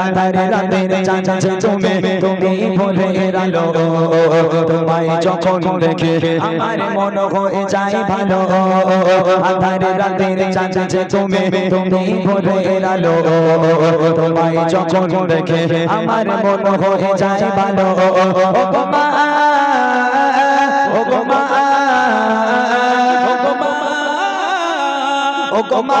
আধারে রাতের চাঁদ যে তুমি ভোরের আলো তোমায় যখন দেখে আমার মন হয়ে যায় ভালো আধারে রাতের চাঁদ যে তুমি ভোরের আলো তোমায় যখন দেখে আমার মন হয়ে যায় ভালো ও গোমা ও গোমা ও গোমা ও গোমা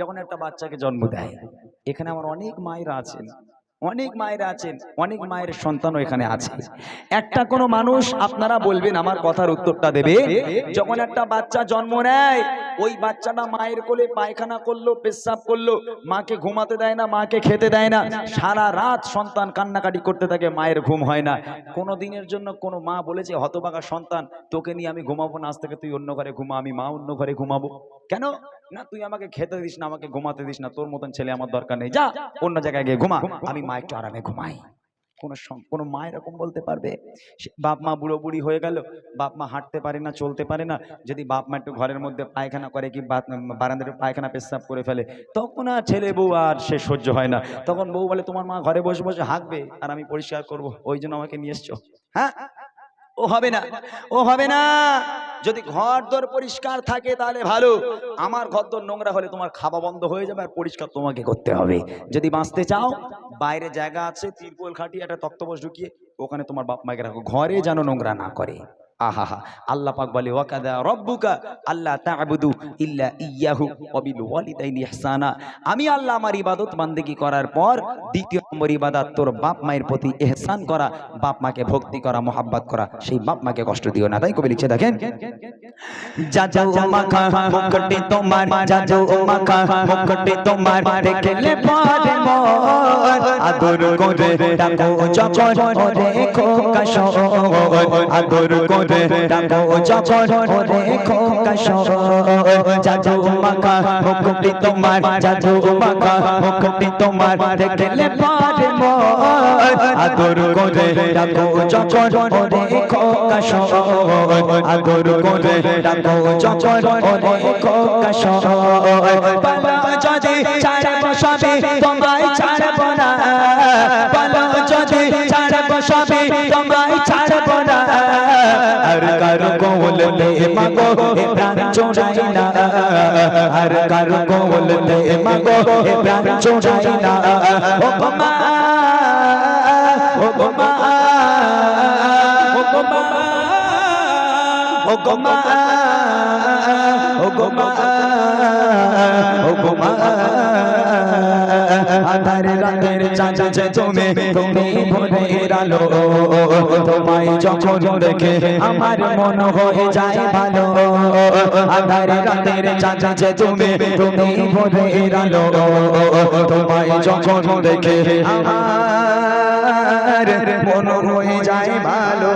যখন একটা বাচ্চাকে জন্ম দেয়, এখানে আমার অনেক মায়েরা আছেন, অনেক মায়েরা আছেন, অনেক মায়ের সন্তানও এখানে আছে। একটা কোনো মানুষ আপনারা বলবেন, আমার কথার উত্তরটা দেবে, যখন একটা বাচ্চা জন্ম নেয় ওই বাচ্চাটা মায়ের কোলে পায়খানা করল, পেশাব করল, মাকে ঘুমাতে দেয় না, মাকে খেতে দেয় না। সারা রাত সন্তান কান্নাকাটি করতে থাকে, মায়ের ঘুম হয় না। কোনো দিনের জন্য কোনো মা বলেছে, হতবাগা সন্তান, তোকে নিয়ে আমি ঘুমাবো না, আজ থেকে তুই অন্য ঘরে ঘুমা, আমি মা অন্য ঘরে ঘুমাবো। কেন? না, তুই আমাকে খেতে দিস না, আমাকে ঘুমাতে দিস না, তোর মতন ছেলে আমার দরকার নেই। যা, অন্য জায়গায় গিয়ে ঘুমা। আমি মা একটু আরামে ঘুমাই। কোনো কোনো মা এরকম বলতে পারবে? বাপ মা বুড়ো বুড়ি হয়ে গেল, বাপ মা হাঁটতে পারে না, চলতে পারে না, যদি বাপ মা একটু ঘরের মধ্যে পায়খানা করে কি বারান্দার পায়খানা পেশাব করে ফেলে, তখন আর ছেলে বউ আর সে সহ্য হয় না। তখন বউ বলে, তোমার মা ঘরে বসে বসে হাঁকবে, আর আমি পরিষ্কার করব, ওই জন্য আমাকে নিয়ে এসছো। হ্যাঁ? ও হবে না, ও হবে না। যদি ঘর দর পরিষ্কার থাকে তাহলে ভালো। আমার ঘর দর নোংরা হলে তোমার খাওয়া বন্ধ হয়ে যাবে আর পরিষ্কার তোমাকে করতে হবে। যদি বাঁচতে চাও, বাইরে জায়গা আছে, তিরপল খাটিয়ে একটা তক্তপোষ ঢুকিয়ে ওখানে তোমার বাপ মাকে রাখো ঘরে যেন নোংরা না করে। আহা আল্লাহ পাক বলে, ওয়াকাদা রব্বুকা আল্লাহ তা'বুদু ইল্লা ইয়াহু ওয়া ওয়ালিদাইনি ইহসানা। আমি আল্লাহ আমার ইবাদত বান্দেগি করার পর দ্বিতীয় নম্বর ইবাদত, তোর বাপ মায়ের প্রতি ইহসান করা, বাপ মাকে ভক্তি করা, মোহাব্বত করা, সেই বাপ মাকে কষ্ট দিও না। তাই কবি লিখছে, দেখেন যা যাও মাখা, মুকুটে তোমার যা যাও মাখা, মুকুটে তোমার, দেখলে পরে মোর আদর করে ডাকো যখন ওরে খোকা শোর আদর করে ডাকো যখন ওরে খোকা যাও মাখা মুকুটে তোমার যাও মাখা মুকুটে তোমার দেখলে পরে মোর আদর করে ডাকো যখন ওরে খোকা আদর করে ডাকো যখন ওরে খোকা পালা মাগো হে প্রাণ চোরাই না। আর কার কোল দে মাগো হে প্রাণ চোরাই না। ও মা ও মা ও মা ও মা ও মা ও মা। চাঁদ যে তুমি ভোরের আলো। তোমায় যখন দেখে আমার মন হয়ে যায় ভালো। আধারে রাতের চাঁদ তুমি তুমি ভোরের আলো। তোমায় যখন দেখে আমার মন হয়ে যায় ভালো।